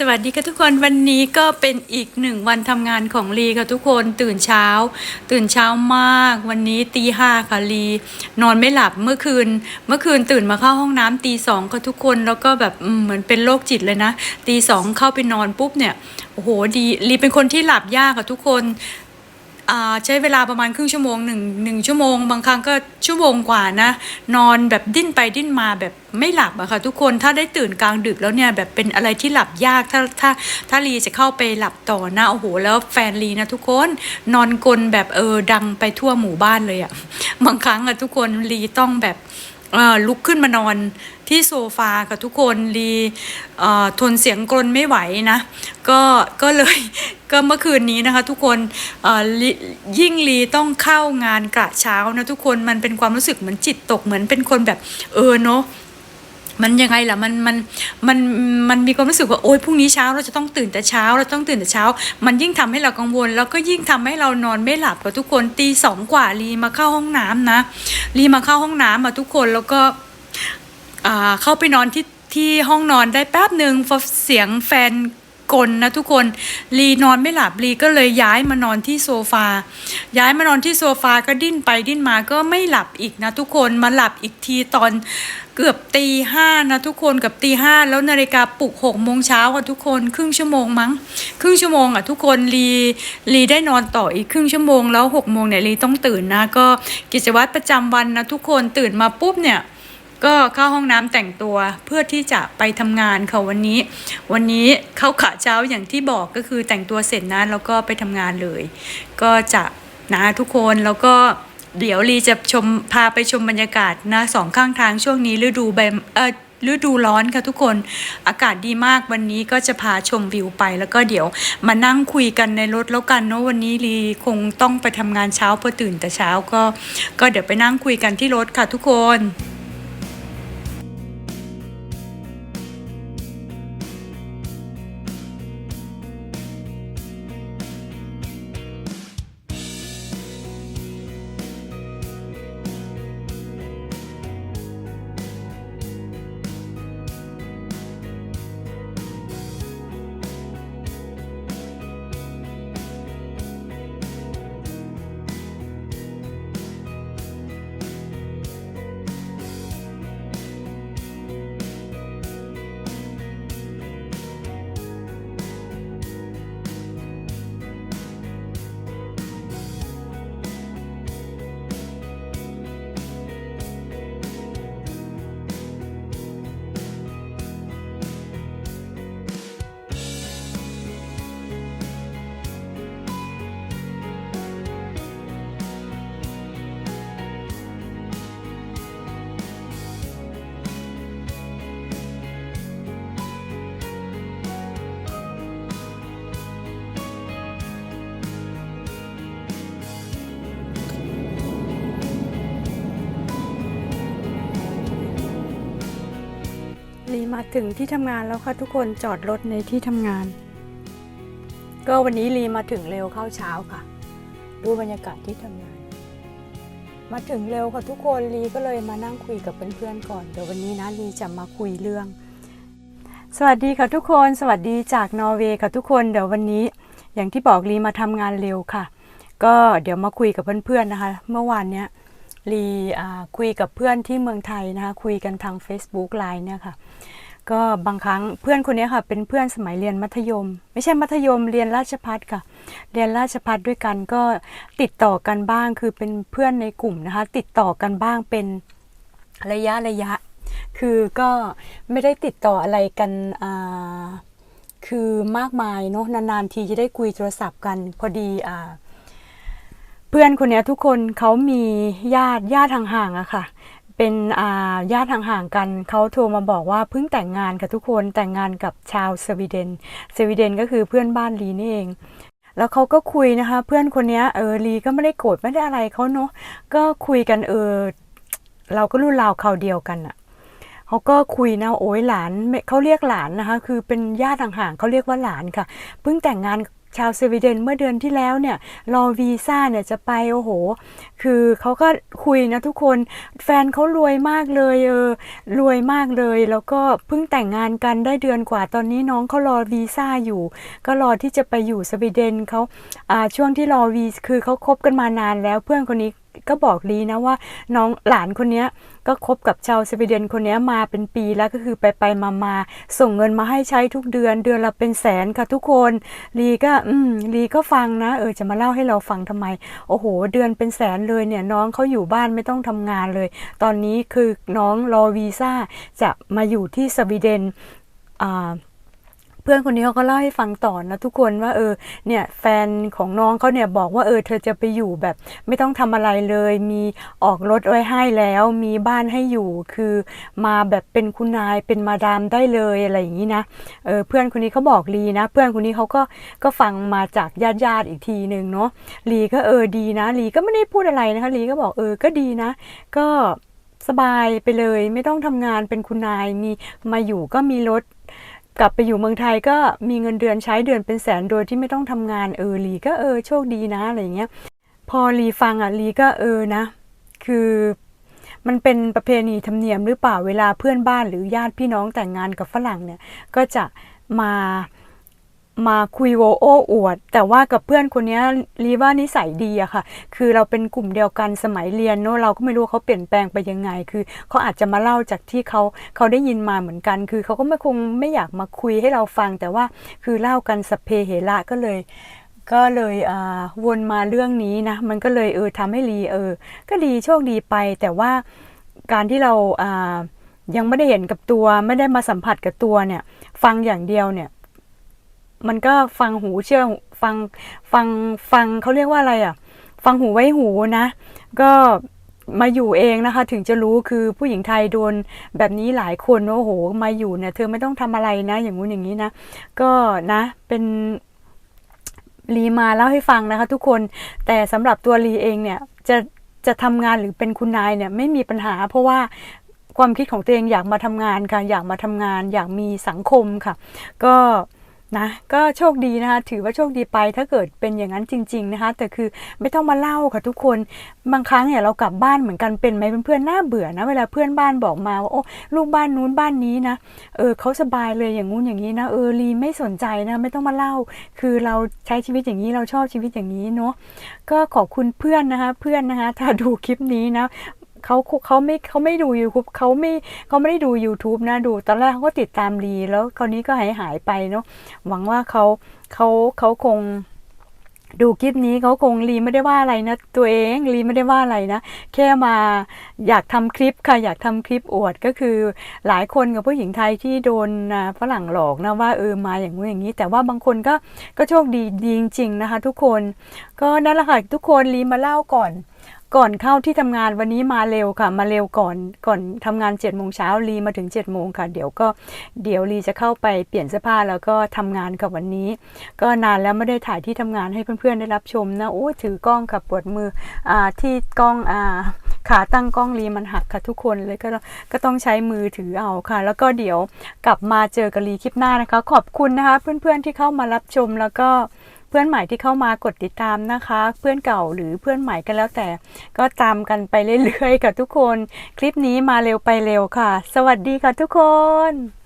สวัสดีค่ะทุกคนวันนี้ก็เป็นอีกหนึ่งวันทำงานของลีค่ะทุกคนตื่นเช้า ตื่นเช้ามากวันนี้ตีห้าค่ะลี นอนไม่หลับเมื่อคืน เมื่อคืนตื่นมาเข้าห้องน้ำตีสองค่ะทุกคนแล้วก็แบบเหมือนเป็นโรคจิตเลยนะตีสองเข้าไปนอนปุ๊บเนี่ยโอ้โหดีลีเป็นคนที่หลับยากค่ะทุกคน ใช้เวลาประมาณครึ่งชั่วโมงหนึ่งหนึ่งชั่วโมง บางครั้งก็ชั่วโมงกว่านะ นอนแบบดิ้นไปดิ้นมาแบบไม่หลับอะค่ะทุกคนถ้าได้ตื่นกลางดึกแล้วเนี่ยแบบเป็นอะไรที่หลับยากถ้าถ้าถ้าลีจะเข้าไปหลับต่อนะโอ้โหแล้วแฟนลีนะทุกคนนอนกลนแบบเออดังไปทั่วหมู่บ้านเลยอะบางครั้งอะทุกคนลีต้องแบบ ลุกขึ้นมานอนที่โซฟากับทุกคนลีทนเสียงกรนไม่ไหวนะก็ก็เลยก็เมื่อคืนนี้นะคะ ทุกคนยิ่งลีต้องเข้างานกะเช้านะทุกคนมันเป็นความรู้สึกเหมือนจิตตกเหมือนเป็นคนแบบเออเนาะ มันยังไงล่ะมันมันมันมันมีความรู้สึกว่าโอ๊ยพรุ่งนี้เช้าเราจะต้องตื่นแต่เช้าเราต้องตื่นแต่เช้า มันยิ่งทำให้เรากังวล แล้วก็ยิ่งทำให้เรานอนไม่หลับกับทุกคนตีสองกว่ารีมาเข้าห้องน้ำนะรีมาเข้าห้องน้ำมาทุกคนแล้วก็อ่าเข้าไปนอนที่ที่ห้องนอนได้แป๊บหนึ่งเสียงแฟน กลนะทุกคนลีนอนไม่หลับลีก็เลยย้ายมานอนที่โซฟา ย้ายมานอนที่โซฟาก็ดิ้นไปดิ้นมาก็ไม่หลับอีกนะทุกคนมาหลับอีกทีตอนเกือบตีห้านะทุกคนกับตีห้าแล้วนาฬิกาปลุกหกโมงเช้าอะทุกคนครึ่งชั่วโมงมั้ง ครึ่งชั่วโมงอะทุกคนลีลีได้นอนต่ออีกครึ่งชั่วโมงแล้วหกโมงเนี่ยลีต้องตื่นนะก็กิจวัตรประจำวันนะทุกคนตื่นมาปุ๊บเนี่ย ก็เข้าห้องน้ำแต่งตัวเพื่อที่จะไปทำงานค่ะวันนี้ วันนี้เข้าขาเช้าอย่างที่บอกก็คือแต่งตัวเสร็จนะแล้วก็ไปทำงานเลย ก็จะนะทุกคนแล้วก็เดี๋ยวลีจะชมพาไปชมบรรยากาศนะสองข้างทางช่วงนี้ฤดูใบเออฤดูร้อนค่ะทุกคนอากาศดีมากวันนี้ก็จะพาชมวิวไป แล้วก็เดี๋ยวมานั่งคุยกันในรถแล้วกันเนาะวันนี้ลีคงต้องไปทำงานเช้าพอตื่นแต่เช้าก็ ก็เดี๋ยวไปนั่งคุยกันที่รถค่ะทุกคนีมาถึงที่ทำงานแล้วค่ะทุกคนจอดรถในที่ทำงาน ก็วันนี้ลีมาถึงเร็วเข้าเช้าค่ะ ดูบรรยากาศที่ทำงาน มาถึงเร็วค่ะทุกคนลีก็เลยมานั่งคุยกับเพื่อนๆก่อนเดี๋ยววันนี้นะลีจะมาคุยเรื่อง สวัสดีค่ะทุกคนสวัสดีจากนอร์เวย์ค่ะทุกคนเดี๋ยววันนี้ อย่างที่บอกลีมาทำงานเร็วค่ะ ก็เดี๋ยวมาคุยกับเพื่อนๆนะคะ เมื่อวานเนี้ย ลีคุยกับเพื่อนที่เมืองไทยนะคะคุยกันทาง Facebook ไลน์เนี่ยค่ะก็บางครั้งเพื่อนคนนี้ค่ะ เป็นเพื่อนสมัยเรียนมัธยม ไม่ใช่มัธยมเรียนราชพัฒค่ะ เรียนราชพัฒด้วยกันก็ติดต่อกันบ้างคือเป็นเพื่อนในกลุ่มนะคะ ติดต่อกันบ้างเป็นระยะระยะ คือก็ไม่ได้ติดต่ออะไรกันคือมากมายเนาะนานๆทีจะได้คุยโทรศัพท์กันพอดีอ่า เพื่อนคนนี้ทุกคนเขามีญาติญาติห่างๆอะค่ะ เป็นอาญาติห่างๆกันเขาโทรมาบอกว่าเพิ่งแต่งงานกับทุกคนแต่งงานกับชาวสวีเดน สวีเดนก็คือเพื่อนบ้านลีนี่เอง แล้วเขาก็คุยนะคะ เพื่อนคนนี้เออลีก็ไม่ได้โกรธไม่ได้อะไรเขาเนาะก็คุยกันเออเราก็รุ่นราวเขาเดียวกันอะเขาก็คุยนะโอ้ยหลานเขาเรียกหลานนะคะ คือเป็นญาติห่างๆเขาเรียกว่าหลานค่ะ เพิ่งแต่งงาน ชาวสวีเดนเมื่อเดือนที่แล้วเนี่ยรอวีซ่าเนี่ยจะไปโอ้โห คือเขาก็คุยนะทุกคนแฟนเขารวยมากเลยเออรวยมากเลย แล้วก็เพิ่งแต่งงานกันได้เดือนกว่าตอนนี้น้องเขารอวีซ่าอยู่ ก็รอที่จะไปอยู่สวีเดนเขาอ่าช่วงที่รอวีคือเขาคบกันมานานแล้วเพื่อนคนนี้ ก็บอกลีนะว่าน้องหลานคนนี้ก็คบกับชาวสวีเดนคนนี้มาเป็นปีแล้วก็คือไปไปมามาส่งเงินมาให้ใช้ทุกเดือนเดือนละเป็นแสนค่ะทุกคนลีก็อืมลีก็ฟังนะ เออจะมาเล่าให้เราฟังทำไม โอ้โห เดือนเป็นแสนเลยเนี่ยน้องเขาอยู่บ้านไม่ต้องทำงานเลย ตอนนี้คือน้องรอวีซ่าจะมาอยู่ที่สวีเดนอ่า พื่อนคนนี้เขาก็เล่าให้ฟังต่อนะทุกคนว่าเออเนี่ยแฟนของน้องเขาเนี่ยบอกว่าเออเธอจะไปอยู่แบบ ไม่ต้องทำอะไรเลย มีออกรถไว้ให้แล้ว มีบ้านให้อยู่คือมาแบบเป็นคุณนายเป็นมาดามได้เลยอะไรอย่างนี้นะเออเพื่อนคนนี้เขาบอกลีนะ เพื่อนคนนี้เขาก็ก็ฟังมาจากญาติญาติๆอีกทีหนึ่งเนาะลีก็เออดีนะลีก็ไม่ได้พูดอะไรนะคะลีก็บอกเออก็ดีนะ ก็สบายไปเลยไม่ต้องทำงานเป็นคุณนายมีมาอยู่ก็มีรถ กลับไปอยู่เมืองไทยก็มีเงินเดือนใช้เดือนเป็นแสนโดยที่ไม่ต้องทำงานเออลีก็เออโชคดีนะอะไรเงี้ย พอลีฟังอะลีก็เออนะ คือมันเป็นประเพณีธรรมเนียมหรือเปล่าเวลาเพื่อนบ้านหรือญาติพี่น้องแต่งงานกับฝรั่งเนี่ย ก็จะมา มาคุยโวโอ้อวด แต่ว่ากับเพื่อนคนนี้ยลีว่านิสัยดีอะค่ะ คือเราเป็นกลุ่มเดียวกันสมัยเรียนเนอะเราก็ไม่รู้เขาเปลี่ยนแปลงไปยังไง คือเขาอาจจะมาเล่าจากที่เขาเขาได้ยินมาเหมือนกัน คือเขาก็ไม่คงไม่อยากมาคุยให้เราฟัง แต่ว่าคือเล่ากันสเพเหระก็เลยก็เลยวนมาเรื่องนี้นะ มันก็เลยเออทำให้ลีเออ ก็ดีโชคดีไป แต่ว่าการที่เราอ่ายังไม่ได้เห็นกับตัว ไม่ได้มาสัมผัสกับตัวเนี่ย ฟังอย่างเดียวเนี่ย มันก็ฟังหูเชื่อฟังฟังฟังเขาเรียกว่าอะไรอะ ฟังหูไว้หูนะ ก็มาอยู่เองนะคะถึงจะรู้คือผู้หญิงไทยโดนแบบนี้หลายคนโอ้โห มาอยู่เนี่ยเธอไม่ต้องทำอะไรนะ อย่างงู้นอย่างนี้นะ ก็นะเป็นลีมาเล่าให้ฟังนะคะ ทุกคนแต่สำหรับตัวลีเองเนี่ยจะจะทำงานหรือเป็นคุณนายเนี่ยไม่มีปัญหา เพราะว่าความคิดของตัวเองอยากมาทำงานค่ะ อยากมาทำงาน อยากมีสังคมค่ะ ก็ นะก็โชคดีนะคะถือว่าโชคดีไปถ้าเกิดเป็นอย่างนั้นจริง ๆนะคะ แต่คือไม่ต้องมาเล่าค่ะทุกคนบางครั้งเนี่ยเรากลับบ้านเหมือนกันเป็นไหมเพื่อนๆน่าเบื่อนะเวลาเพื่อนบ้านบอกมาว่าโอ้ลูกบ้านนู้นบ้านนี้นะเออเขาสบายเลยอย่างงู้นอย่างนี้นะเออลีไม่สนใจนะไม่ต้องมาเล่า คือเราใช้ชีวิตอย่างนี้เราชอบชีวิตอย่างนี้เนาะก็ขอบคุณเพื่อนนะคะเพื่อนนะคะถ้าดูคลิปนี้นะ เขาเขาไม่เขาไม่ดู YouTube เขาไม่เขาไม่ได้ดู YouTube นะดู ตอนแรกเขาก็ติดตามลีแล้วคราวนี้ก็หายหายไปเนาะหวังว่าเขาเขาเขาคงดูคลิปนี้เขาคงรีไม่ได้ว่าอะไรนะ ตัวเองรีไม่ได้ว่าอะไรนะ แค่มาอยากทำคลิปค่ะอยากทำคลิปอวดก็คือหลายคนกับผู้หญิงไทยที่โดนฝรั่งหลอกนะว่าเออมาอย่างงู้อย่างนี้ แต่ว่าบางคนก็ก็โชคดีดีจริงๆนะคะ ทุกคนก็นั่นแหละค่ะทุกคนรีมาเล่าก่อน ก่อนเข้าที่ทำงานวันนี้มาเร็วค่ะ มาเร็วก่อนก่อนทำงาน7จ็ดโมงเช้าลีมาถึง7จ็ดโมงค่ะ เดี๋ยวก็เดี๋ยวลีจะเข้าไปเปลี่ยนเสื้อผ้าแล้วก็ทำงานกับวันนี้ ก็นานแล้วไม่ได้ถ่ายที่ทำงานให้เพื่อนๆได้รับชมนะโอ้ถือกล้องค่ะปวดมืออ่าที่กล้องอ่าขาตั้งกล้องลีมันหักค่ะทุกคนเลยก็ก็ต้องใช้มือถือเอาค่ะ แล้วก็เดี๋ยวกลับมาเจอกับลีคลิปหน้านะคะ ขอบคุณนะคะ เพื่อนๆที่เข้ามารับชมแล้วก็ เพื่อนใหม่ที่เข้ามากดติดตามนะคะ เพื่อนเก่าหรือเพื่อนใหม่ก็แล้วแต่ ก็ตามกันไปเรื่อยๆกับทุกคน คลิปนี้มาเร็วไปเร็วค่ะ สวัสดีค่ะทุกคน